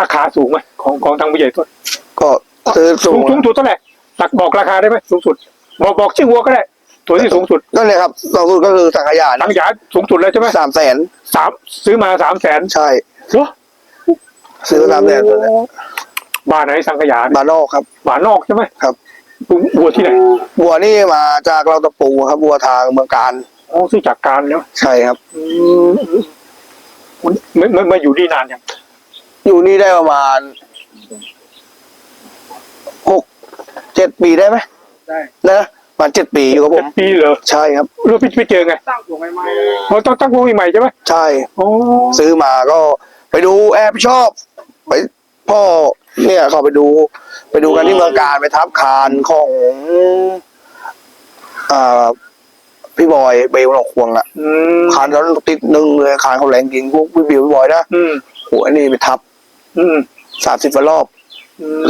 ราคาสูงไหมของของทางผู้ใหญ่ต้นก็ซื้อสูสูงงสูงสุดเท่าไหร่ตักบอกราคาได้ไหมสูงสุด บอกบอกชื่อวัวก็ได้ ตัวที่สูงสุดก็เนี่ยครับสูงสุดก็คือสังขยาทางยาสูงสุดเลยใช่ไหมสามแสนสามซื้อมาสามแสนใช่ เหรอซื้อสามแสนตัวเนี้ยบ้านไหนสังขยาเนี่ยบานอกครับ บ้านนอกใช่ไหมครับ วัวที่ไหนบัวนี่มาจากเราตะปูครับบัวทางเมืองการอ๋อซื้อจากการแล้วใช่ครับไม่ไม่ไม่อยู่นี่นานยัง อยู่นี่ได้ประมาณหกเจ็ดปีได้ไหมได้นะประมาณเจ็ดปีอยู่กับผเจ็ดมปีเหรอใช่ครับ แล้วพี่ไปเจอไงตั้งตัวใหม่เขาต้องตั้งวงใหม่ใช่ไหมใช่ โอ้ซื้อมาก็ไปดูแอบชอบ ไปพ่อเนี่ยเขาไปดู ไปดูกันที่เมืองการไปทับคานของอ่าพี่บอยเบลหนองควงอะอืมคานเขาติดหนึ่งเลยคานเขาแรงจริงพวกพี่บิวพี่บอยนะอืมโหัวนี่ไปทับ อืมสามสิบรอบ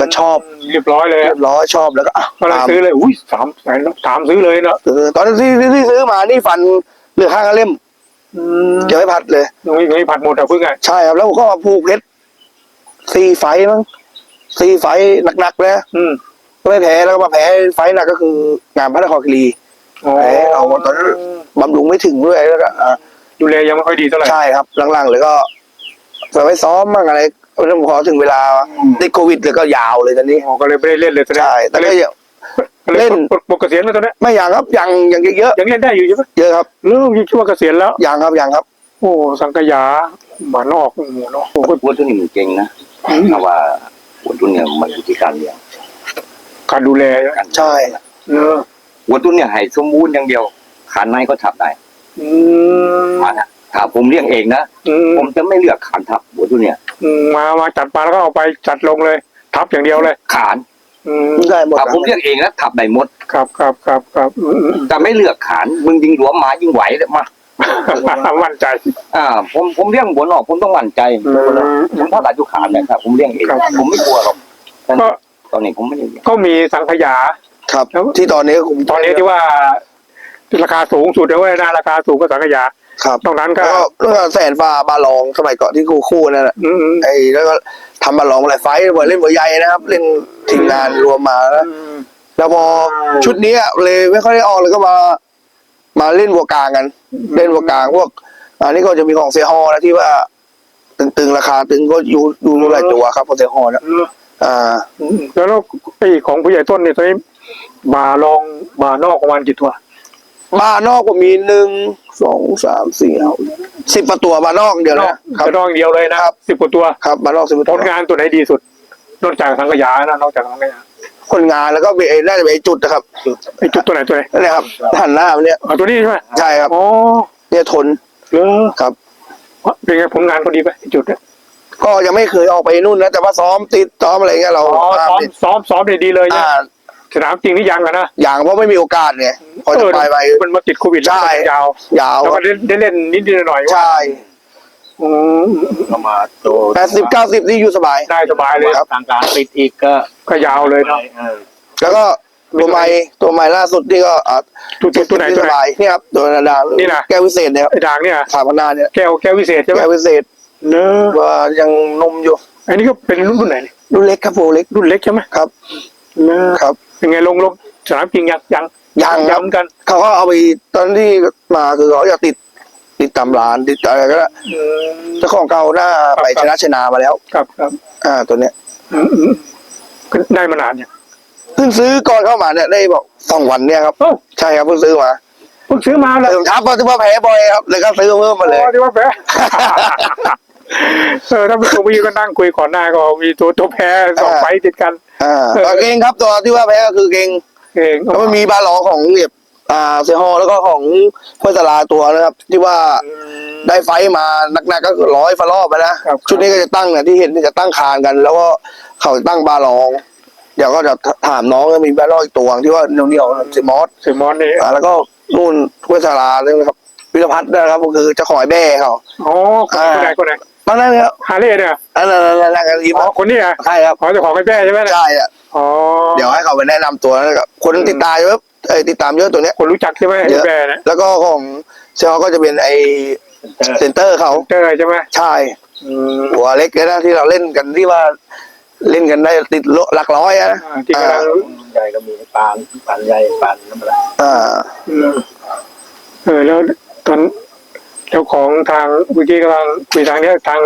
ก็ชอบ เรียบร้อยเลยเรียบร้อยชอบแล้วก็อะก็เลยตามซื้อเลยอุ้ยสามแสนสามซื้อเลยเนาะซื้อตอนที่ที่ที่ซื้อมานี่ฟันเหลือข้างละเล่มอืมยังไม่พัดเลยยังไม่ยังไม่ผัดหมดอะเพิ่งไงใช่ครับแล้วผมก็มาผูกเพชรสี่ไฟต์มั้งสี่ไฟต์หนักๆเลยอืมก็ไม่แพ้แล้วก็มาแพ้ไฟต์หนักก็คืองานพระนครคีรีอ๋อเอ้ยเอาตอนนั้นบำรุงไม่ถึงด้วยแล้วก็อะดูแลยังไม่ค่อยดีเท่าไหร่ใช่ครับหลังๆเลยก็จะไปซ้อมบ้างอะไร เรื่องพอถึงเวลาติดโควิดเลยก็ยาวเลยตอนนี้อ๋อก็เลยไม่ได้เล่นเลยตอนนี้ใช่แต่ก็ยังเล่เล่นนปลดปลดเกษียณมาตอนนี้ไม่อย่างครับยังยังเยอะยังเล่นได้อยู่ใช่ไหมเยอะครับเริ่มคิดว่าเกษียณแล้วยังครับยังครับ โอ้สังกยาหมานอกโอ้โหเนาะโอ้โหวัวตัวนี้มันเก่งนะเพราะว่าวัวตัวเนี้ยมันอยู่ที่การเลี้ยงการดูแลการใช่เนอะวัวตัวเนี้ยให้สมบูรณ์อย่างเดียวขาในก็ทับได้อืมมาฮะถ้าผมเลี้ยงเองนะอืมผมจะไม่เลือกขานทับวัวตัวเนี้ยอื มมามาจัดมาแล้วก็เอาไปจัดลงเลย ทับอย่างเดียวเลยขานอืมได้หมดถ้าครับผมเลี้ยงเองนะทับได้หมด ครับครับครับครับอืมอืมแต่ไม่เลือกขานมึงยิงหลวมหมายิงไหวเลยมามั่นใจอ่า ผมผมเลี้ยงวัวนอกผมต้องมั่นใจอืม ผมถ้าตัดยุขานเนี่ยครับผมเลี้ยงเองครับ ผมไม่กลัวหรอกก็ตอนนี้ผมไม่ได้เลี้ยงก็มีสังขยา ครับแล้วที่ตอนนี้ผมตอนนี้ที่ว่าราคาสูงสุดเลยเว้ยนะราคาสูงก็สังขยา ครับตรงนั้นก็ แล้วก็เรื่องแสนฟ้าบาลองสมัยก่อนที่คู่คู่นั่นแหละอืมอืมไอ้แล้วก็ทำบาลองหลายไฟต์เหมือนเล่นหัวใหญ่นะครับ เล่นทีมงานรวมมาแล้วแล้วพอชุดนี้เลยไม่ค่อยได้ออกเลยก็มา มาเล่นวัวกลางกัน เล่นวัวกลางพวก อันนี้ก็จะมีของเซฮอนะที่ว่า ตึงๆราคาตึงก็อยู่อยู่หลายตัวครับของเซฮอนะเอออ่า อืมแล้วแล้วไอ้ของผู้ใหญ่ต้นเนี่ยตอนนี้บาลองบานอกประมาณกี่ตัว บ้านนอกก็มีหนึ่งสองสามสี่ห้าสิบประตัวบ้านนอกเดียวนอนะกครับจะนอกอย่างเดียวเลยนะครับ สิบกว่าตัวครับบ้านนอกสิบประผตัวลงานตัวไหนดีสุด นอกจากสังขยานะนอกจากสังขยาคนงานแล้วก็มีไอ้น่าจะเป็นไอ้จุดนะครับไอ้จุดตัวไหนตัวไหนนั่นแหละครับหันหน้ามันเนี่ย อ๋อตัวนี้ใช่ไหมใช่ครับ อ๋อเนี่ยทนเหรอครับ เป็นไงผลงานเขาดีไหมไอ้จุดเนี่ยก็ยังไม่เคยออกไปนู่นนะแต่ว่าซ้อมติดซ้อมอะไรเงี้ยเราอ๋อตามซ้อมติดซ้อมซ้อมได้ดีเลยเนี่ยอ่า สนามจริงนี่ยังอะนะอย่างเพราะไม่มีโอกาสไงพอจะไปไป มันมาติดโควิดใช่แล้วยาวยาวแล้วก็ได้ได้เล่นนิดๆหน่อยๆว่าใช่อืมก็มาโตแปดสิบเก้าสิบนี่อยู่สบาย ได้สบายเลยครับทางการปิดอีกก็ก็ยาวเลยเนาะ เออแล้วก็ตัวใหม่ตัวใหม่ล่าสุดนี่ก็อ่าตัวตัวตัวไหนที่ตัวสไหน บายนี่ครับตัวนาดานี่นะ แก้ววิเศษเนี่ยครับไอ้ด่างเนี่ยสามพันนาเนี่ยแก้วแก้ววิเศษใช่ไหมแก้ววิเศษเนอะว่ายังนมอยู่ อันนี้ก็เป็นรุ่นรุ่นไหนเนี่ยรุ่นเล็กครับโปรเล็กรุ่นเล็กใช่ไหมครับเนอะครับ เป็นไงลงลงสนามจริงยังยังยังครับย้ำกันเขาก็เอาไปตอนที่มาคือเขาอยากติด ติดตำรานติดอะไรก็ได้เจ้าของเก่าหน้าไปชนะชนะมาแล้ว ครับครับอ่า ตัวเนี้ยอืมอืมก็ได้มานานเนี่ยเพิ่งซื้อก่อนเข้ามาเนี่ยได้บอกสองวันเนี่ยครับ โอ้าใช่ครับเพิ่งซื้อมาเพิ่งซื้อมาเลยเติมทับว่าที่ว่าแพ้บ่อยครับเลยก็ซื้อเพิ่มมาเลยอ๋อที่ว่าแพ้ เออถ้าเป็นตัวพี่ก็นั่งคุยก่อนหน้าก็มีตัวตัวแพ้สองไฟต์ติดกันอ่าตัวเก่งครับตัวที่ว่าแพ้ก็คือเก่งเองแล้วมันมีบาหลองของเนี่ยอ่าเซฮอแล้วก็ของห้วยสลาตัวนะครับ ที่ว่าได้ไฟท์มานักๆก็คือร้อยฟารอบไปนะครับชุดนี้ก็จะตั้งเนี่ยที่เห็นนี่จะตั้งคานกัน แล้วก็เขาจะตั้งบาหลองเดี๋ยวก็จะถามน้องว่ามีบาหลองอีกตัวที่ว่าเหนียวๆเซมอสเซมอนนี่อ่าแล้วก็นู่นห้วยสลาเนี่ยนะครับวิรพัฒน์นะครับก็คือเจะขอยแม่เขาอ๋อคนไหนคนไหน ตอนนั้นเนี่ยฮาเล่เนี่ยอันนั้นอันนั้นอันนั้นยิ้มอ๋อคนนี้อะใช่ครับขอเจ้าของไอ้แป้ใช่ไหมเนี่ยใช่อะอ๋อเดี๋ยวให้เขาไปแนะนำตัวนะครับคนติดตามเยอะเอ้ยติดตามเยอะตัวเนี้ยคนรู้จักใช่ไหมไอ้แป้เนี่ยแล้วก็ของเซลก็จะเป็นไอเซนเตอร์เขาเจอใช่ไหมใช่อืมหัวเล็กเลยนะที่เราเล่นกันที่ว่า เล่นกันได้ติดโลหลักร้อยอะนะอ่าที่กำลังใหญ่ก็มีปานปานใหญ่ปานธรรมดาอ่าอืมเออแล้วตอน เจ้าของทางเมื่อกี้กำลังคุยทางเนี้ยทาง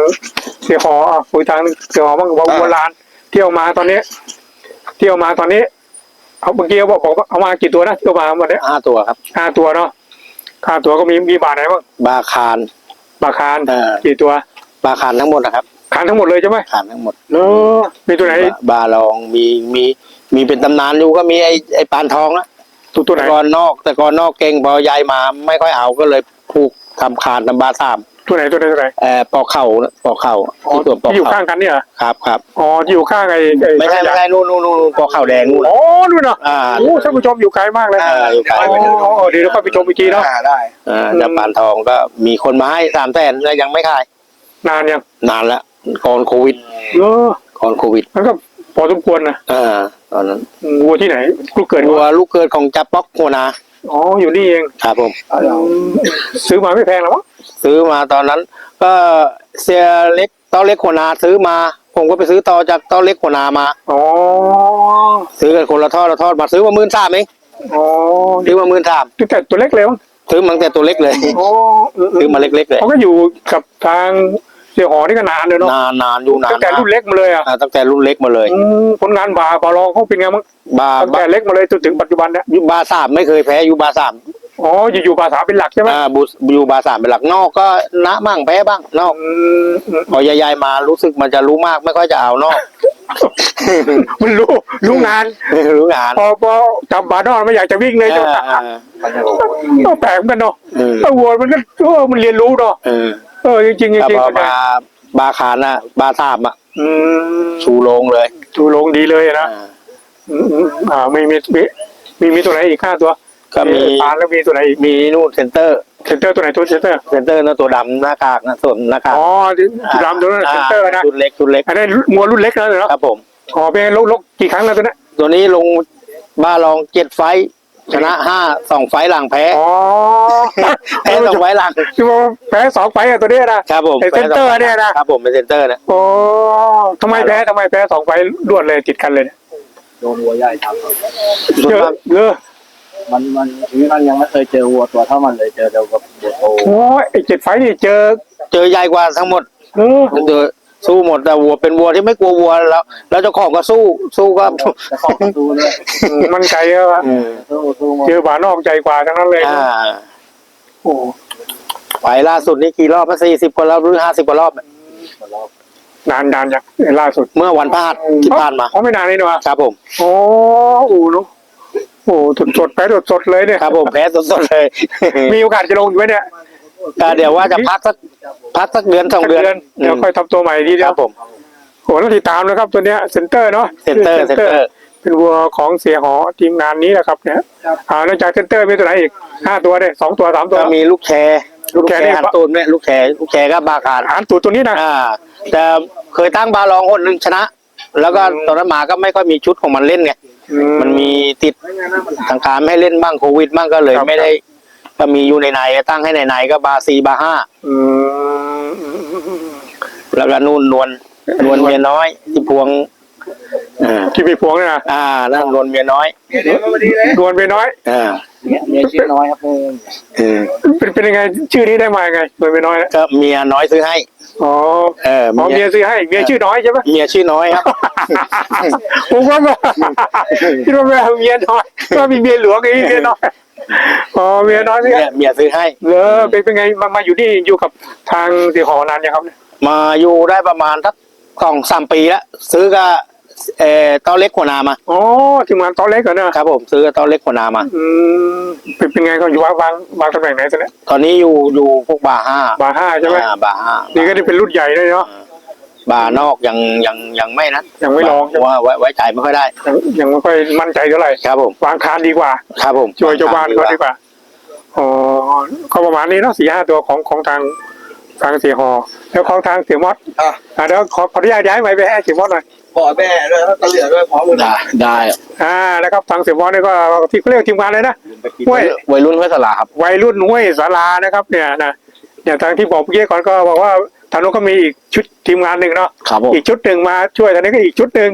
เสียหออะคุยทางเสียหอบ้างว่าโบราณเที่ยวมาตอนนี้ เที่ยวมาตอนนี้เอาเมื่อกี้เขาบอกบอกว่าเอามากี่ตัวนะเที่ยวมาวันนี้ห้าตัวครับ ห้าตัวเนาะห้าตัวก็มีมีบาทไหนบ้างบาคารบาคารเออกี่ตัวบาคารทั้งหมดนะครับคารทั้งหมดเลยใช่ไหมคารทั้งหมดเนอะมีตัวไหนบาบาลองมีมีมีเป็นตำนานอยู่ก็มีไอไอปานทองอะตัวตัวไหนแต่ก่อนนอก แต่ก่อนนอกเก่งพอย้ายมาไม่ค่อยเอาก็เลยผูก ทำคานทำบาสามตัวไหนตัวไหนตัวไหนเอ่อปอกเข่าน่ะปอกเข่าอ๋อที่ตัวปอกที่อยู่เข่าข้างกันเนี่ยเหรอครับครับอ๋อที่อยู่ข้างไอ้ไอ้ไม่ใช่ไม่ใช่นู่นนู่นนู่นนู่นปอกเข่าแดงนู่น อ๋อนู่นเนาะอ่าโอ้ท่านผู้ชมอยู่ไกลมากเลยอ่าอยู่ไกล อ๋อเดี๋ยวเราค่อยไปชมอีกทีเนาะ อ่าได้ อ่าแต่ปานทองก็มีคนมาให้สามแสนแล้วยังไม่ขาย นานยังนานแล้วก่อนโควิดเออก่อนโควิดมันก็พอสมควรนะอ่าตอนนั้นวัวที่ไหนลูกเกิดวัวลูกเกิดของจับป๊อกโคนา อ๋ออยู่นี่เองครับผมซื้อมาไม่แพงหรอกมั้งซื้อมาตอนนั้น ก็เสียเล็กต้อเล็กโคนาซื้อมา ผมก็ไปซื้อต่อจากต้อเล็กโคนามา อ๋อซื้อกันคนละทอดละทอดมาซื้อมาหมื่นสามเองอ๋อซื้อมาหมื่นสามตั้งแต่ตัวเล็กเลยมั้งซื้อมาตั้งแต่ตัวเล็กเลย อ๋อเซื้อมาเล็กๆเลย เขาก็อยู่กับทาง เสี่ยหอนี่ก็นานเลยเนาะนานนานอยู่นานตั้งแต่รุ่นเล็กมาเลยอะอ่าตั้งแต่รุ่นเล็กมาเลยอืมผลงานบาบาลองเขาเป็นไงมั้งบาตั้งบาแต่เล็กมาเลยจนถึงปัจจุบันเนี่ยอยู่บาสามไม่เคยแพ้อยู่บาสามอ๋ออยู่อยู่ภาษาเป็นหลักใช่ไหมอ่าบุอยู่บาสามเป็นหลักนอกก็นะมั่งแพ้บ้างนอกอืมอืมพอยายๆมารู้สึกมันจะรู้มากไม่ค่อยจะเอานอกมันรู้รู้งานรู้งาน พอพอจับบาดอนไม่อยากจะวิ่งเลยจะอ่าอ่าก็แปลกเหมือนกันเนาะเออไอ้วัวมันก็เออมันเรียนรู้เนาะ เออเออจริงๆจริงแต่จริงพอมาบาคานอะบาสามอะอืมชูโรงเลยดูลงดีเลยนะอ่า อืมอืมอ่ามีมีมีมีมีตัวไหนอีกห้าตัวก็มี ปานแล้วมีตัวไหนอีกมีนู่นเซนเตอร์เซนเตอร์ตัวไหนตัวเซนเตอร์เซนเตอร์นะตัวดำหน้ากากนะส่วนหน้ากากอ๋อที่ดำตัวนั้นเซนเตอร์นะชุดเล็กชุดเล็กอันนั้นงัวรุ่นเล็กนะเนาะครับผม อ๋อเป็นลกลกกี่ครั้งแล้วตัวนั้นตัวนี้ลงบ้าลองเจ็ดไฟท์ ชนะห้าสองไฟท์หลังแพ้อ๋อแพ้สองไฟท์หลังที่ว่าแพ้สองไฟต์อะตัวเนี้ยนะครับผมไอ้เซนเตอร์เนี่ยนะครับผมเป็นเซนเตอร์นะโอ้ทำไมแพ้ทำไมแพ้สองไฟต์รวดเลยติดกันเลยเนี่ยโดนวัวใหญ่ครับเยอะเยอะมันมันชีวิตมันยังไม่เคยเจอวัวตัวเท่ามันเลยเจอเดียวกับวัวโตโอ้ยไอ้เจ็ดไฟต์นี่เจอ เจอใหญ่กว่าทั้งหมดเออเจอ สู้หมดแต่วัวเป็นวัวที่ไม่กลัววัวแล้ว แล้วเจ้าของก็สู้สู้ก็จะเข้าประตูเลยมันใจอะอืมสู้สู้มาเจอบานอกใจกว่าทั้งนั้นเลยอ่าโอ้ไปล่าสุดนี่กี่รอบสี่สิบกว่ารอบหรือห้าสิบกว่ารอบนานนานจากล่าสุดเมื่อวันพฤหัสที่ผ่านมาอ๋อไม่นานนี่เนอะครับผมโอ้โหเนอะโอ้สดสดๆแพ้สดสดๆเลยเนี่ยครับผมแพ้สดๆเลย มีโอกาสจะลงอยู่ไหมเนี่ย ก็เดี๋ยวว่าจะพักสักพักสักเดือนสองเดือนเดี๋ยวค่อยทำตัวใหม่ดีคเดียรัวบผมโอ้แล้วติดตามนะครับตัวเนี้ยเซนเตอร์เนาะเซนเตอร์เซนเตอร์เป็นวัวของเสียหอทีมงานนี้แหละครับเนี่ยอ่านอกจากเซนเตอร์มีตัวไหนอีกห้าตัวเนี่ยสองตัวสามตัวก็มีลูกแชร์ลูกแชร์นี่หันตูนเนี่ยลูกแชร์ลูกแชร์ก็บาคารอ่านตัวตัวนี้นะอ่าแต่เคยตั้งบาลองคนหนึ่งชนะ แล้วก็ตอนนั้นมาก็ไม่ค่อยมีชุดของมันเล่นไงอืมันมีติดทางการไม่ให้เล่นบ้างโควิดบ้างก็เลยครับไม่ได้ ก็มีอยู่ในในๆตั้งให้ในในๆก็บาซีบาห้าอืมแล้วก็นู่นนวลนวลเมียน้อยที่พวง อ่าที่พี่พวงเนี่ยนะอ่านั่นนวลเมียน้อยดวนไปน้อย อ่าเนี่ยเนี่ยชิ้นน้อยครับเออเออเป็นเป็นยังไงชื่อนี้ได้มายังไงดวนไปน้อยนะก็เมียน้อยซื้อให้ อ๋อเอออ๋อเมีเมียยซื้อให้เมียชื่อน้อยใช่ไหมเมียชื่อน้อยครับ ผมว่าแบบคิดว่าแม่เมียน้อยก็มีเมียหลวงอีกเมียน้อยอ๋อเมียน้อยสิเมียเมียซื้อให้เลอเป็นเป็นไงมามาอยู่นี่อยู่กับทางเสียหอนานยังครับเนี่ยมาอยู่ได้ประมาณสักสองสามปีแล้วซื้อกับ เอ่อตอเล็กขวนามาอ๋อทีมงานตอนเล็กเหรอเนี่ยครับผมซื้อกับตอเล็กขวนามา อืมเป็นเป็นไงก็อยู่วางวางวางตำแหน่งไหนซะเนี่ยตอนนี้อยู่อยู่พวกบาร์ห้าบาร์ห้าใช่ไหมอ่าบาร์ห้านี่ก็ได้เป็นรุ่นใหญ่เลยเนาะ บาร์นอกยังยังยังไม่นะยังไม่ลองเพราะว่าไว้ไว้ใจไม่ค่อยได้ ยังยังไม่ค่อยมั่นใจเท่าไหร่ครับผม วางคานดีกว่า ครับผมช่วยเจ้าบ้านเขาดีกว่าอ๋อก็ประมาณนี้เนาะสี่ห้าตัวของของทางทางเสียหอ แล้วของทางเสียมอดอะ อ่าเดี๋ยวขอขออนุญาตย้ายไปไปให้เสียมอดหน่อย บอกแม่ด้วยแล้วตะเหลือด้วยพร้อมกันได้ได้อ่าแล้วครับทางเสียมอดนี่ก็ที่เขาเรียกทีมงานเลยนะห้วยวัยรุ่นห้วยสลาครับวัยรุ่นห้วยสารานะครับ เนี่ยนะเนี่ยทางที่บอกเมื่อกี้ก่อนก็บอกว่าทางโน้นก็มีอีกชุดทีมงานหนึ่งเนาะครับผมอีกชุดหนึ่งมาช่วยทางนี้ก็อีกชุดหนึ่ง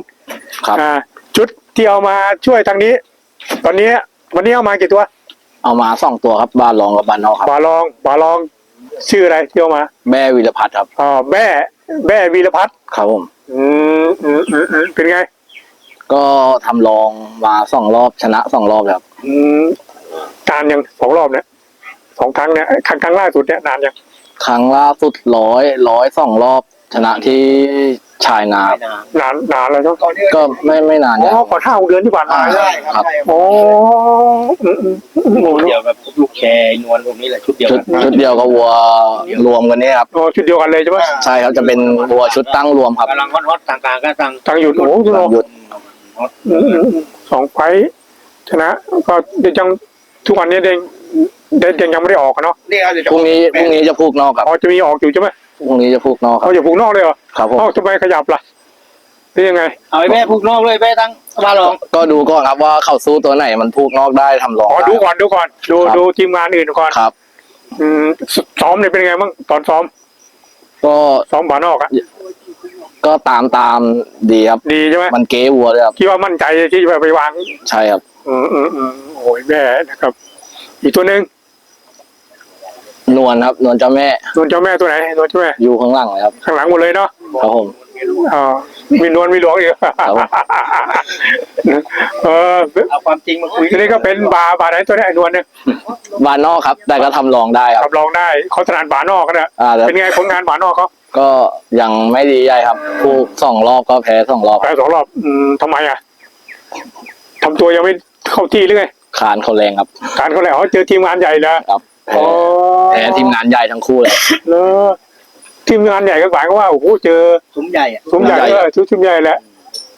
ครับอ่าชุดที่เอามาช่วยทางนี้ ตอนนี้วันนี้เอามากี่ตัว เอามาสองตัวครับบ้านรองกับบ้านนอกครับบาลองบาลองชื่ออะไรที่เอามา แม่วิรพัฒน์ครับอ๋อแม่แม่วีรพัฒน์ครับผมอืมอืมอืมอืม เป็นไง ก็ทำรองมาสองรอบชนะสองรอบแล้วครับอืมนานยังสองรอบเนี่ยสองครั้งเนี่ยครั้งครั้งล่าสุดเนี่ยนานยังครั้งล่าสุดร้อยร้อยสองรอบชนะที่ ชายนาครับนานนานแล้วเนาะก็ไม่ไม่นานอ๋นะอก่อนห้าหกเดือนที่ผ่านมาอ่าใช่ไหมครับ โอ้อืมอืมอืมโอ้เดียวกับลูกแชร์นวลผมนี่แหละชุดเดียวชุดชุดเดียวกับวัวรวมกันเนี่ยครับ โอ้ชุดเดียวกันเลยใช่ไหมใช่ครับจะเป็นวัวชุดตั้งรวมครับกำลังฮอตๆต่างๆก็ต่างทางหยุดโอ้โหหยุดอืมอืมอืมสองไฟท์ชนะ ก็ยังทุกวันนี้เด็กเด็กยังไม่ได้ออกอะเนาะนี่ครับเดี๋ยวจะพรุ่งนี้พรุ่งนี้จะพูกนอกครับอ๋อจะมีออกอยู่ใช่ไหม พรุ่งนี้จะพูกนอกครัเขาบอย่าผูกนอกเลยเหรอครับผม เอ้าทำไมขยับล่ะนี่ยังไง เอาไอ้แม่ผูกนอกเลยแม่ตั้งบ้านรองก็ดูก่อนครับว่าเข้าสู้ตัวไหนมันพูกนอกได้ทำรองอ๋อได้ ดูก่อนดูก่อน ดูครับ ดูทีมงานอื่นก่อนครับ อืมซ้อมเนี่ยเป็นไงบ้างตอนซ้อมก็ซ้อมบานอกอะก็ตามตามดีครับ ดีใช่ไหมมันเก๋วัวเลยครับคิดว่ามั่นใจที่จะไปวาง ใช่ครับ อืมอืมอืมโอ้ยแม่นะครับ อีกตัวหนึ่ง นวลครับ นวลเจ้าแม่นวลเจ้าแม่ตัวไหนนวลเจ้าแม่อยู่ข้างหลังเลยครับ ข้างหลังหมดเลยเนาะครับผมอ๋อมีนวลมีหลวงอีกครับเออเอาความจริงมาคุยทีนี้ก็เป็นบาร์บาร์ไหนตัวนี้ไอ้นวลเนี่ยบานนอกครับ แต่ก็ทำรองได้ครับรับรองได้เขาถนัดบาร์นอกกันนะอ่าแล้วเป็นไงผลงานบาร์นอกเขาก็ยังไม่ดีใหญ่ครับพูกสองรอบก็แพ้สองรอบแพ้สองรอบอืมทำไมอะทำตัวยังไม่เข้าที่หรือไงคานเขาแรงครับการเขาแล้วเจอทีมงานใหญ่แล้วครับ แพ้อ๋อแพ้ทีมงานใหญ่ทั้งคู่เลยแล้วทีมงานใหญ่ก็หมายความว่าโอ้โหเจอซุ้มใหญ่อะซุ้มใหญ่ใหญ่เออชุดทีมใหญ่แหละ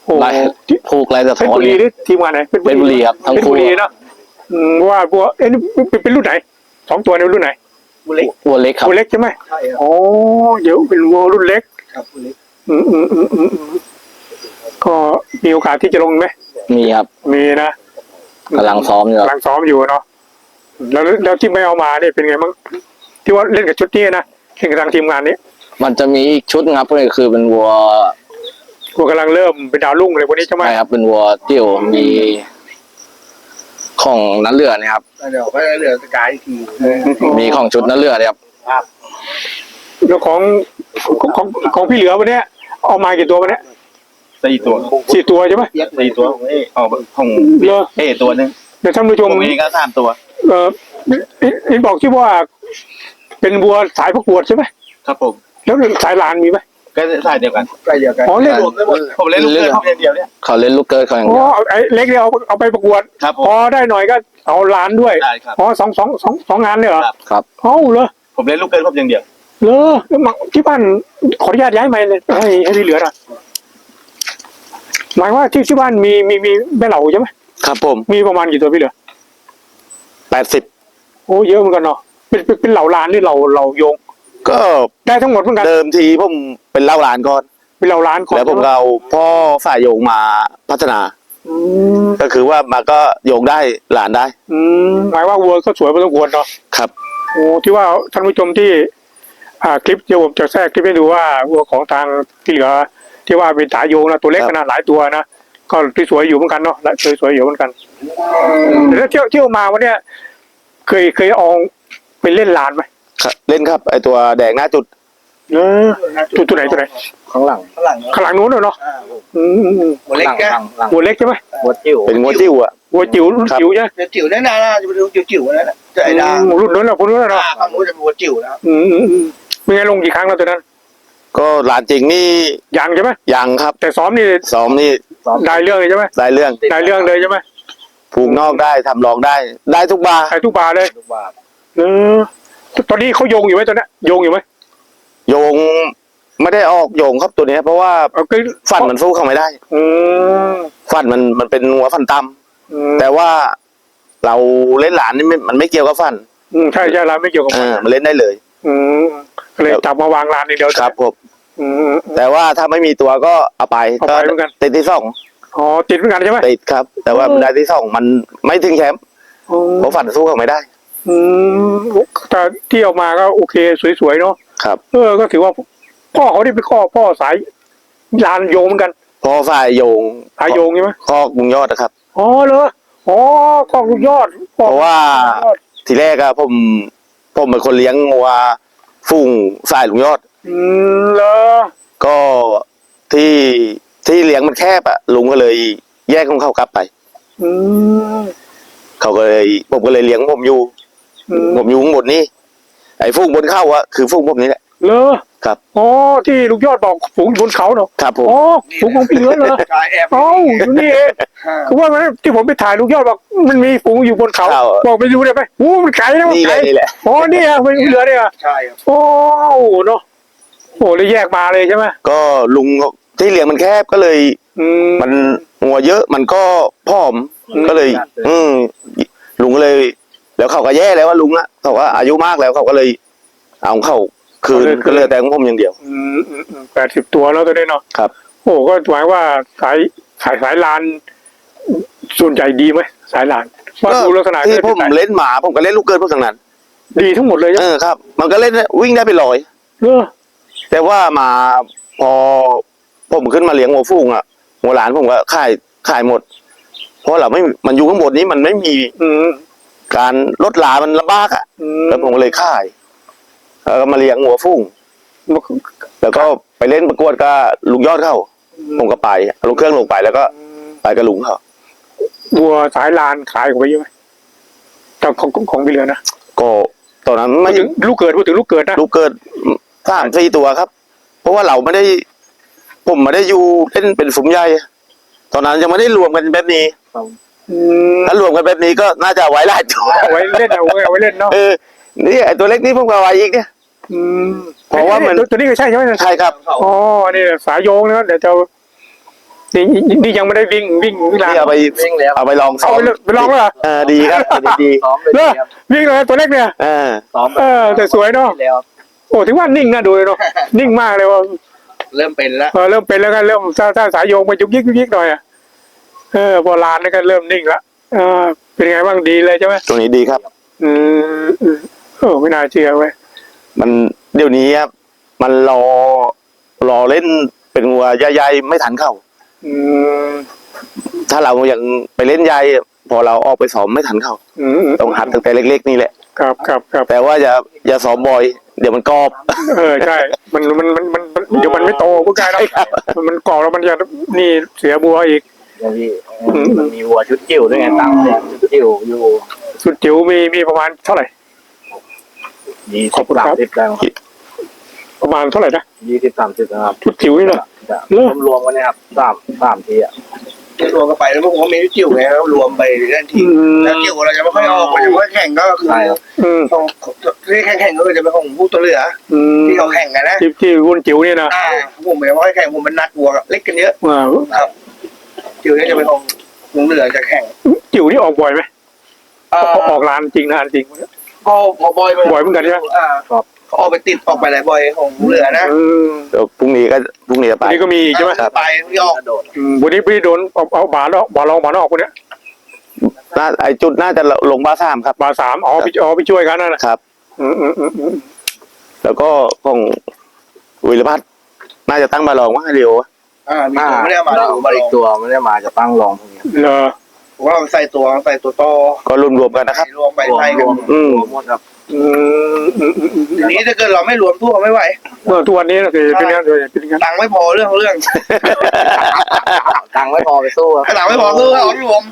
โอ้โหไล่พูกไรสะเพชท้รอนบุรีนี่ทีมงานไหนเพชรบุรีครับทั้งเพชรคู่บุรีเนาะอืมว่าพวกเอ้ยนี่เป็นเป็นรุ่นไหนสองตัวในรุ่นไหนบุเล็กวัวเล็กครับวัวเล็กใช่ไหมใช่ครับอ๋อเดี๋ยวเป็นวัวรุ่นเล็กครับบุเล็กอืมอืมอืมอืมอืมก็มีโอกาสที่จะลงไหมมีครับ มีนะกำลังซ้อมอยู่คกำรับลังซ้อมอยู่เนาะ แล้วแล้วที่ไม่เอามาเนี่ยเป็นไงบ้างที่ว่าเล่นกับชุดนี้นะเล่นกับทางทีมงานนี้มันจะมีอีกชุดครับก็คือเป็นวัวพวกกำลังเริ่มเป็นดาวรุ่งเลยวันนี้ใช่ไหมใช่ครับ เป็นวัวเตี่ยวมีของนันเรือเนี่ยครับเดี๋ยวก็เหลือสกายอีกทีมีของชุดนันเรือเนี่ยครับแล้วของของของของพี่เหลือวันเนี้ยเอามากี่ตัววันเนี้ยสี่ตัวสี่ตัวใช่ไหมสี่ตัวของเอเอาของเหรอเอตัวหนึงเดี๋ยวท่านผู้ชมผมเองก็สามตัว เออเห็นเห็นบอกที่ว่า เป็นวัวสายประกวดใช่ไหมครับผมแล้วสายลานมีไหมก็สายเดียวกันใกล้เดียวกันอ๋อเล่นรวมได้หมดผมเล่นลูกเล่นเขาเดียวเนี่ยเขาเล่นลูกเกิดเขาอย่างอ๋อเดียวเอาไอ้เล็กเนี่ยเอาเอาไปประกวดครับผพมอได้หน่อยก็เอาลานด้วยได้ครับอ๋อสองสองสองสองงานเนี่ยเหรอครับครับเอ้าเหรอผมเล่นลูกเกินผมอย่างเดียวเหรอแล้วมาที่บ้านขออนุญาตย้ายไปเลยให้ให้พี่เหลือหน่อยหมายว่าที่ที่บ้านมีมีมีแม่เหล่าใช่ไหมครับผมมีประมาณกี่ตัวพี่เหลือ แปดสิบโอ้เยอะเหมือนกันเนาะเป็นเป็นเป็นเหล่าลานหรือเหล่าเหล่าโยง ก็ได้ทั้งหมดเหมือนกันเดิมทีผมเป็นเล่าร้านก่อน เป็นเหล่าลานก่อนแล้วผมใช่ไหก็เอาพ่อสายโยงมาพัฒนา อืมก็คือว่ามาก็โยงได้หลานได้อืมหมายว่าวัวก็สวยพอสมควรเนาะ ครับ โอ้ที่ว่าท่านผู้ชมที่ อ่าคลิปเดี๋ยวผมจะแทรกคลิปให้ดูว่าวัวของทางที่เหลือที่ว่าเป็นสายโยงนะตัวเล็กครับนะหลายตัวนะก็ที่สวยอยู่เหมือนกันเนาะและสวยๆอยู่เหมือนกันแล้วเที่ยวเที่ยวมาวันเนี้ย เคยเคยเอาไปเล่นลานไหมครับเล่นครับ ไอตัวแดงหน้าจุดเออตัวตัวไหนตัวไหนข้างหลังข้างหลังข้างหลังนู้นเนาะอืมอืมอืมหัวเล็กหลังแกหลังหลังวัวเล็กใช่ไหมวัวจิ้วเป็นงวดจิ้วอะวัวจิ๋วรุ่นครับ จิ๋วใช่ไหมเดี๋ยวจิ๋วแน่นอนนะจะไปดูจิ๋วๆนั่นแหละจะไอ้ดาอืมรุ่นนู้นแหละคนนู้นน่ะเนาะอ่าฝั่งนู้นจะเป็นหัวจิ๋วแล้วอืมอืมอืมเป็นไงลงกี่ครั้งแล้วตัวนั้นก็หลานจริงนี่ยังใช่ไหมยังครับแต่ซ้อมนี่ซ้อมนี่ได้เรื่องเลยใช่ไหมได้เรื่อง ได้เรื่องเลยใช่ไหม ผูกนอกได้ทำรองได้ ได้ทุกบาร์ใส่ทุกบาร์เลยลูกบาศก์เออตอนนี้เขาโยงอยู่ไหมตอนเนี้ยโยงอยู่ไหมโยงไม่ได้ออกโยงครับตัวเนี้ยเพราะว่าเอาคือฟันมันสู้เขาไม่ได้ อืมฟันมันมันเป็นหัวฟันต่อืมำแต่ว่าเราเล่นหลานนี่ไม่มันไม่เกี่ยวกับฟันอืมใช่ใช่ร้านไม่เกี่ยวกับเอมันอมันเล่นได้เลย อืมก็เลยจับมาวางร้านอย่างเดียวครับผมอืม แต่ว่าถ้าไม่มีตัวก็เอาไปเอาไปเหมือนกัน ติดที่สอง อ๋อติดเหมือนกันใช่ไหมติดครับ แต่ว่าโอ้ได้ที่สองมันไม่ถึงแชมป์อืมเพราะฝันสู้เขาไม่ได้ อืมแต่ที่ออกมาก็โอเคสวยๆเนาะครับเออก็ถือว่า พ่อเขาได้ไปข้อพ่อสายลานโยงเหมือนกันพอฝ่ายโยงสายโยงใช่ไหมคอกลุงยอดนะครับอ๋อเหรออ๋อข้อลูกยอดเพราะว่าทีแรกอะผม ผมเป็นคนเลี้ยงวัวฝูงสายลุงยอด อืมเหรอก็ที่ ที่เลี้ยงมันแคบอะลุงก็เลยแยกของเขากลับไป อืมเขาก็เลยผมก็เลยเลี้ยงผมอยู่ อืมผมอยู่ข้างบนนี่ไอ้ฝูงบนเข้าอะคือฝูงผมนี่แหละเหรอครับ อ๋อที่ลูกยอดบอกฝูงอยู่บนเขาเนาะครับผม อ๋อฝูงของพี่เหลือเหรอชายแอบเอ้าอยู่นี่เองคือว่ามันที่ผมไปถ่ายลูกยอดบอกมันมีฝูงอยู่บนเขาเขาบอกไปดูได้ไหมโอ้มันไกลนะมันนี่แหไกลละนี่แหละอ๋อนี่อะเป็นเหลือเนี่ยใช่ครับ โอ้เนาะโอ้เลยแยกมาเลยใช่ไหมก็ลุง ที่เลี้ยงมันแคบก็เลย อืม มันหัวเยอะมันก็ผอมอืม ก็เลย อืมลุงก็เลย แล้วเขาก็แย่แล้วว่าลุงอะเขาว่าอายุมากแล้วเขาก็เลย เอาของเขาคืนก็เหลยแต่ของผมอย่างเดียว อืมอืมอืมแปดสิบตัวแล้วตัวนี้เนาะครับ โอ้ก็หมายว่าสายสายสายลาน ส่วนใหญ่ดีไหมสายลานว่าดูลักษณะที่ก็ผมเป็นไงเล่นหมาผมก็เล่นลูกเกินพวกทั้งนั้น ดีทั้งหมดเลยเอใช่ไหมอครับ มันก็เล่นวิ่งได้ไปลอย เออแต่ว่ามาพอ ผมขึ้นมาเลี้ยงหัวฟูงอะหัวหลานผมก็ขายขายหมด เพราะเราไม่มันอยู่ข้างบนนี้มันไม่มีอืมการลดลามันลำบากอะอืแล้วผมก็เลยขายแล้วก็มาเลี้ยงหัวฟูงแล้วก็ไปเล่นประกวดกับลุงยอดเขาผมก็ไปลงเครื่องลงไปแล้วก็ไปกับลุงเขาวัวสายลานขายออกไปเยอะไหมแต่ของของของพี่เหลือนะก็ตอนนั้นพูไม่ดถึงลูกเกิดพูดถึงลูกเกิดนะ ลูกเกิดสามสี่ตัวครับ เพราะว่าเราไม่ได้ ผมไม่ได้อยู่เล่นเป็นฝูงใหญ่ตอนนั้นยังไม่ได้รวมกันแบบนี้อืมถ้ารวมกันแบบนี้ก็น่าจะไว้หลายตัวเอาไว้เล่นเอาไว้เอาไว้เล่นเนาะเออนี่ไอตัวเล็กนี่ผมก็ไว้อีกเนี่ยอืมเพราะว่ามันตัวตัวนี้ก็ใช่ใช่ไหมใช่ครับอ๋อนี่สายโยงนะเดี๋ยวจะนี่นี่นี่ยังไม่ได้วิ่งวิ่งวิ่งลานนี่เอาไปวิ่งแล้วเอาไปลองซ้เอาอมไปเลยไปลองแล้วเหรอเออดีครับดีดีซ้อมไปเนแล้อะวครับวิ่งเลยตัวเล็กเนี่ยเออซ้อมเออแต่สวยเนาะแล้วโอ้ถือว่านิ่งนะดูเลยเนาะนิ่งมากเลยว่า เริ่มเป็นแล้วเออเริ่มเป็นแล้วก็เริ่มถ้าถ้าสายโยงไปยุกยิกยุกยิกหน่อยอะเออโบราณนี่ก็เริ่มนิ่งละเออเป็นไงบ้างดีเลยใช่ไหมตรงนี้ดีครับ อืมอืมเออไม่น่าเชื่อเว้ยมันเดี๋ยวนี้ครับมันรอรอเล่นเป็นงัวใหญ่ๆไม่ทันเข้า อืมถ้าเรายังไปเล่นใหญ่พอเราออกไปซ้อมไม่ทันเข้าอืมอืมต้องหัดตั้งแต่เล็ก ๆ นี่แหละ ครับครับครับแต่ว่าอย่าอย่าซ้อมบ่อย เดี๋ยวมันกรอบ เออใช่ มันมันมันมันมันเดี๋ยวมันไม่โตพวกกายแล้วมันมันกรอบแล้วมันจะนี่เสียบัวอีกเดี๋ยวพี่อืมมันมีวัวชุดจิ๋วด้วยไงตั้งเลยชุดจิ๋วอยู่สุดจิ๋วมีมีประมาณเท่าไหร่ ยี่ขสิอบบคุณคสารัมบสิบได้ไหมประมาณเท่าไหร่นะ ยี่สิบสามสิบนะครับชุดจิ๋วนี่เนาะจะเหรอรวมๆกันเนะครับสามสามทีอะ รวมกันไปแล้วพวกเขามีจิ๋วไงครับรวมไปเล่นทีอืมแล้วจิ๋วเราจะไม่ค่อยออกมันจะไม่ค่อยแข่งก็คือใช่ครับอืมของที่แข่งๆก็คือจะเป็นของผู้ตัวเหลืออืมที่เขาแข่งกันนะที่ที่รุ่นจิ๋วเนี่ยนะอ่าผมไม่ค่อยแข่งผมเป็นนัดวัวเล็กกันเยอะว่าครับจิ๋วเนี่ยจะเป็นของผู้เหลือจะแข่ง จิ๋วนี่ออกบ่อยไหมเอ่อออกร้านจริงนะจริงพอพอบอยบ่อยเหมือนกันใช่ไหมอ่าเขา ออกไปติดออกไปหลายบอยของผู้เหลือนะอืมเดี๋ยวพรุ่งนี้ก็พรุ่งนี้จะไป วันนี้ก็มีใช่ไหมไปที่ออกกระโดดอืมวันนี้พี่โดนเอาเอาบาลอกบาลองบาลอกคนเนี้ยน่าไอจุดน่าจะลงบ้าสามครับ บาสามอ๋อพี่อ๋อพี่ช่วยกันนั่นนะครับ อืมอืมอืมอืมแล้วก็ของวิรพัฒน์น่าจะตั้งบาลองว่าเร็วอะอ่ามีตัวไม่ได้เอามาแล้วดูมาอีกตัวไม่ได้มาจะตั้งรองพวกนี้เหรอผมว่าใส่ตัวใส่ตัวต่อก็รวมๆกันนะครับ รวมไปรวมไทยรกันวมอืม รวมหมดครับ อืมอืมอืมอืมทีนี้ถ้าเกิดเราไม่รวมทั่วไม่ไหว เมื่อทุกวันนี้นะสิเป็นงานเลยเป็นงานตังค์ไม่พอเรื่องของเรื่องตังค์ไม่พอไปสู้ครับตังค์ไม่พอคือเอารวม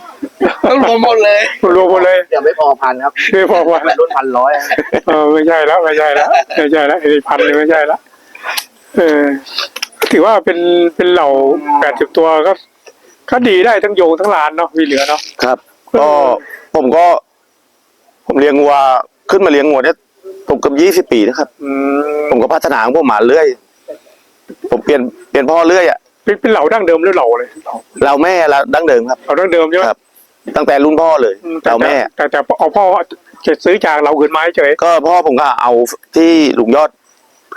ต้องรวมหมดเลย รวมหมดเลยเดี๋ยวไม่พอพันครับไม่พอว่ารุ่นพันร้อยอะเออไม่ใช่แล้วไม่ใช่แล้วไม่ใช่แล้วไอ้พันนี่ไม่ใช่แล้วเออถือว่าเป็นเป็นเหล่าแปดสิบตัวก็ก็ดีได้ทั้งโยงทั้งลานเนาะมีเหลือเนาะ ครับ ก็ผมก็ ผมเลี้ยงวัว ขึ้นมาเลี้ยงวัวเนี่ยผมเกับยี่สิบปีนะครับ อืมผมก็พัฒนาของผมมาเรื่อย ผมเปลี่ยนเปลี่ยนพ่อเรื่อยอะเป็นเป็นเหล่าดั้งเดิมหรือเหล่าเลยเราแม่เราดั้งเดิมครับ เหล่าดั้งเดิมใช่ไหมครับ ตั้งแต่รุ่นพ่อเลยอืมแต่เราแม่แต่แต่แต่เอาพ่อจะซื้อจากเราขืนไม้เฉยก็พ่อผมก็เอาที่ลุงยอด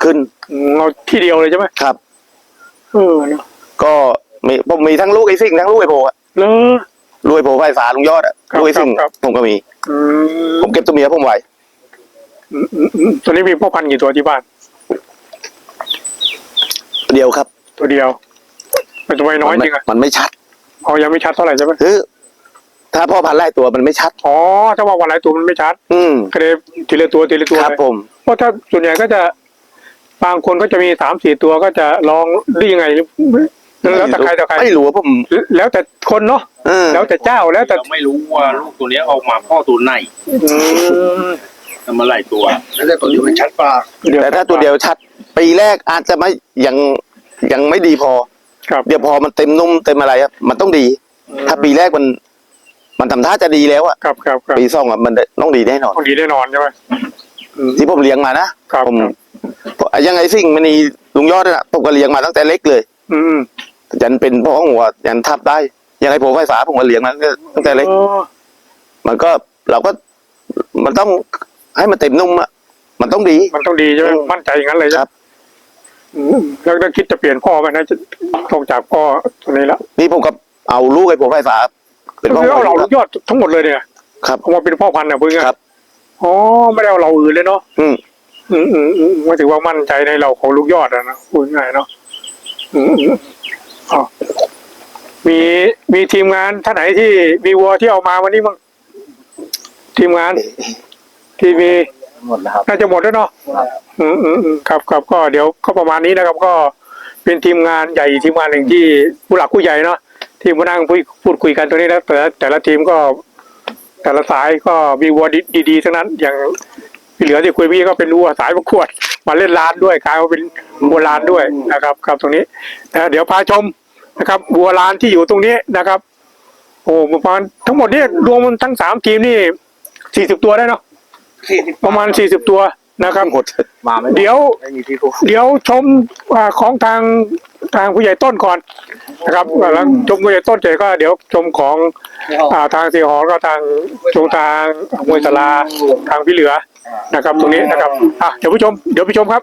ขึ้นอืมเอาที่เดียวเลยใช่ไหมครับ เออเนาะก็มีผมมีทั้งลูกไอ้สิ่งทั้งลูกไอ้โพอะเลอ ลูกไอ้โพไฟฟ้าลุงยอดอะครับลูกไอ้สิ่งครับผมก็มี อืมผมเก็บตัวเมียผมไว้อืมอืมอืม ตอนนี้มีพ่อพันธุ์กี่ตัวที่บ้าน เดียวครับตัวเดียวมันทำไมน้อยมัจริงอะมันไม่ชัดอ๋อยังไม่ชัดเท่าไหร่ใช่ไหมคือถ้าพ่อพันธุ์ไล่ตัวมันไม่ชัดอ๋อถ้าว่าวันไหนตัวมันไม่ชัด อืมก็เลยทีละตัวทีละตัวครับเลยผมเพราะถ้าส่วนใหญ่ก็จะบางคนก็จะมีสามสี่ตัวก็จะลองได้ยังไงแล้วแต่ใครแต่ใครไม่รู้ว่าผมแล้วแต่คนเนาะเออแล้วแต่เจ้าแล้วแต่เราไม่รู้ว่าลูกตัวเนี้ยออกมาพ่อตัวไหนอืม ทำมาหลายตัว แล้วแต่ตัวนี้มันชัดกว่าเดี๋ยวแต่ถ้าตัวเดียวชัด ปีแรกอาจจะไม่ยังยังไม่ดีพอ ครับ เดี๋ยวพอมันเต็มนุ่มเต็มอะไรอะมันต้องดี ถ้าปีแรกมัน มันทำท่าจะดีแล้วอะครับครับครับปีสองอะมันต้องดีแน่นอนต้องดีแน่นอนใช่ไหมอืมที่ผมเลี้ยงมานะครับผมครับ ยังไงสิ่งมันนีลุงยอดน่ะผมก็เลี้ยงมาตั้งแต่เล็กเลย อืมยันเป็นพ่อของหัวยันทับได้ ยังไงผมไฟฟ้าผมก็เลี้ยงมาตั้งแต่เล็ก อ๋อมันก็เราก็มันต้อง ให้มันเต็มนุ่มอะมันต้องดี มันต้องดีใช่ไหมมั่นใจอย่างนั้นเลยใช่ไหมครับ อืมแล้วถ้าคิดจะเปลี่ยนพ่อไหมนะจะตรงจากพ่อตัวนี้แล้วนี่ผมก็เอาลูกไอ้ผมไฟฟ้าเป็นพ่อคือเอาเราคลูรับกยอดทั้งหมดเลยเนี่ยครับ เอามาเป็นพ่อพันธุ์นะเพื่อนครับ อ๋อไม่ได้เอาเราอื่นเลยเนาะอืมอืมอืมอืมก็ถือว่ามั่นใจในเราของลูกยอดอะนะพูดง่ายเนาะอืมอืมอ๋อมีมีทีมงานท่านไหนที่มีวัวที่เอามาวันนี้มั้งทีมงาน ที่มีหมดแล้วครับ น่าจะหมดแล้วเนาะอืมอืมอืมครับครับก็เดี๋ยวก็ประมาณนี้นะครับ ก็เป็นทีมงานใหญ่ทีมงานหนึ่งที่ผู้หลักผู้ใหญ่เนาะที่มานั่งพูดพูดคุยกันตรงนี้แล้วแต่ละแต่ละทีมก็ แต่ละสายก็มีวัวดีๆทั้งนั้นอย่างที่เหลือที่คุยพี่ก็เป็นวัวสายประกวด มาเล่นลานด้วยกลายมาเป็นวัวลานด้วยนะครับ ครับตรงนี้นะเดี๋ยวพาชมนะครับวัวลานที่อยู่ตรงนี้นะครับ โอ้ประมาณทั้งหมดนี่รวมทั้งสามทีมนี่สี่สิบตัวได้เนาะ ประมาณสี่สิบตัวนะครับ หมด มาไม่เดี๋ยว ไม่มีที่พูดเดี๋ยวชมอ่าของทางทางผู้ใหญ่ต้นก่อนนะครับหลังชมผู้ใหญ่ต้นเสร็จก็เดี๋ยวชมของอ่าทางสีหอก็ทางชมทางมวยสลาทางพี่เหลือนะครับ ตรงนี้นะครับอะเดี๋ยวผู้ชมเดี๋ยวผู้ชมครับ